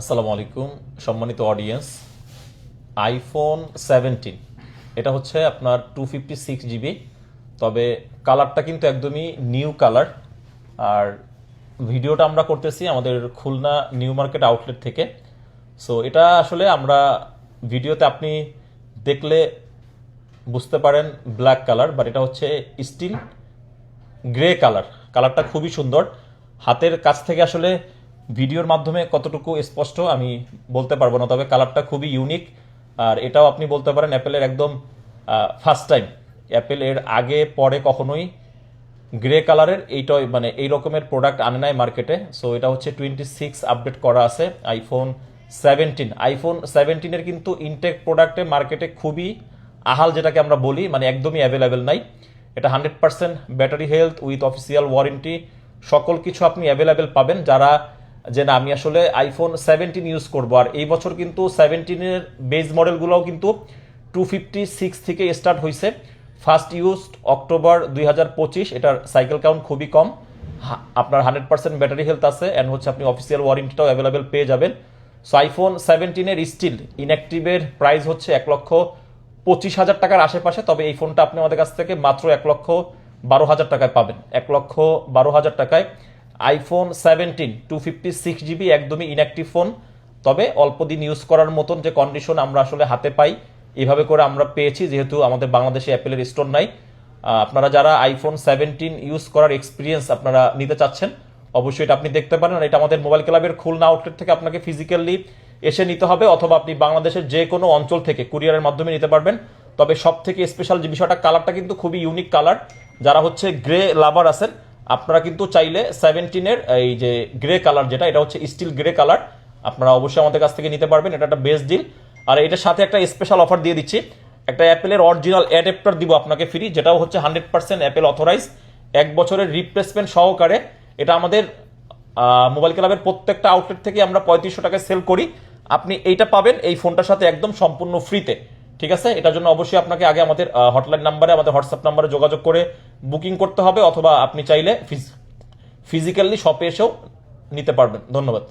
আসসালামু আলাইকুম, সম্মানিত অডিয়েন্স আইফোন সেভেন্টিন এটা হচ্ছে আপনার টু ফিফটি সিক্স জিবি তবে কালারটা কিন্তু একদমই নিউ কালার আর ভিডিওটা আমরা করতেছি আমাদের খুলনা নিউ মার্কেট আউটলেট থেকে। সো এটা আসলে আমরা ভিডিওতে আপনি দেখলে বুঝতে পারেন ব্ল্যাক কালার বাট এটা হচ্ছে স্টিল গ্রে কালার কালারটা খুবই সুন্দর। হাতের কাছ থেকে আসলে ভিডিওর মাধ্যমে কতটুকু স্পষ্ট আমি বলতে পারব না, তবে কালারটা খুবই ইউনিক আর এটাও আপনি বলতে পারেন অ্যাপেলের একদম ফার্স্ট টাইম অ্যাপেল এর আগে, পরে কখনোই গ্রে কালারের এইটাই মানে এই রকমের প্রোডাক্ট আনে নাই মার্কেটে সো এটা হচ্ছে টোয়েন্টি সিক্স আপডেট করা আছে আইফোন সেভেন্টিন আইফোন সেভেন্টিনের কিন্তু ইনটেক প্রোডাক্টে মার্কেটে খুবই আহাল যেটাকে আমরা বলি মানে একদমই অ্যাভেলেবেল নাই। এটা hundred percent battery health with official warranty সকল কিছু আপনি অ্যাভেলেবেল পাবেন। যারা যে না, আমি আসলে আইফোন সেভেন্টিন ইউজ করব। আর এই বছর কিন্তু সেভেন্টিনের বেজ মডেলগুলোও কিন্তু টু ফিফটি সিক্স থেকে স্টার্ট হয়েছে ফার্স্ট ইউজ অক্টোবর দুই হাজার পঁচিশ, এটার সাইকেল কাউন্ট খুবই কম। আপনার হান্ড্রেড পার্সেন্ট ব্যাটারি হেলথ আছে অ্যান্ড হচ্ছে আপনি অফিসিয়াল ওয়ারেন্টিটাও অ্যাভেলেবেল পেয়ে যাবেন। সো আইফোন সেভেন্টিনের স্টিল ইনঅ্যাক্টিভের প্রাইস হচ্ছে এক লক্ষ পঁচিশ হাজার টাকার আশেপাশে, তবে এই ফোনটা আপনি আমাদের কাছ থেকে মাত্র এক লক্ষ বারো হাজার টাকায় পাবেন। এক লক্ষ বারো হাজার টাকায়। IPhone seventeen two fifty six GB একদমই ইনঅ্যাক্টিভ ফোন তবে অল্প দিন ইউজ করার মতন যে কন্ডিশন আমরা আসলে হাতে পাই, এভাবে করে আমরা পেয়েছি, যেহেতু আমাদের বাংলাদেশে অ্যাপেলের স্টোর নাই। আপনারা যারা আইফোন সেভেন্টিন ইউজ করার এক্সপিরিয়েন্স আপনারা নিতে চাচ্ছেন, অবশ্যই এটা আপনি দেখতে পারেন। এটা আমাদের মোবাইল ক্লাবের খুলনা আউটলেট থেকে আপনাকে ফিজিক্যালি এসে নিতে হবে, অথবা আপনি বাংলাদেশের যে কোনো অঞ্চল থেকে কুরিয়ারের মাধ্যমে নিতে পারবেন। তবে সব থেকে স্পেশাল যে বিষয়টা কালারটা কিন্তু খুবই ইউনিক কালার যারা হচ্ছে গ্রে লাভার আছেন আপনারা কিন্তু চাইলে সেভেন্টিনের এই যে গ্রে কালার যেটা, এটা হচ্ছে স্টিল গ্রে কালার আপনারা অবশ্যই আমাদের কাছ থেকে নিতে পারবেন, এটা একটা বেস্ট ডিল আর এটার সাথে একটা স্পেশাল অফার দিয়ে দিচ্ছি। একটা অ্যাপেলের অরিজিনাল অ্যাডাপ্টার দিব আপনাকে ফ্রি যেটাও হচ্ছে হান্ড্রেড পার্সেন্ট অ্যাপেল অথরাইজ এক বছরের রিপ্লেসমেন্ট সহকারে এটা আমাদের মোবাইল ক্লাবের প্রত্যেকটা আউটলেট থেকে আমরা পঁয়ত্রিশশো টাকায় সেল করি। আপনি এইটা পাবেন, এই ফোনটার সাথে একদম সম্পূর্ণ ফ্রিতে ঠিক আছে? এটার জন্য অবশ্যই আপনাকে আগে আমাদের হটলাইন নাম্বারে আমাদের হোয়াটসঅ্যাপ নাম্বারে যোগাযোগ করে বুকিং করতে হবে, অথবা আপনি চাইলে ফিজিক্যালি শপে এসেও নিতে পারবেন। ধন্যবাদ।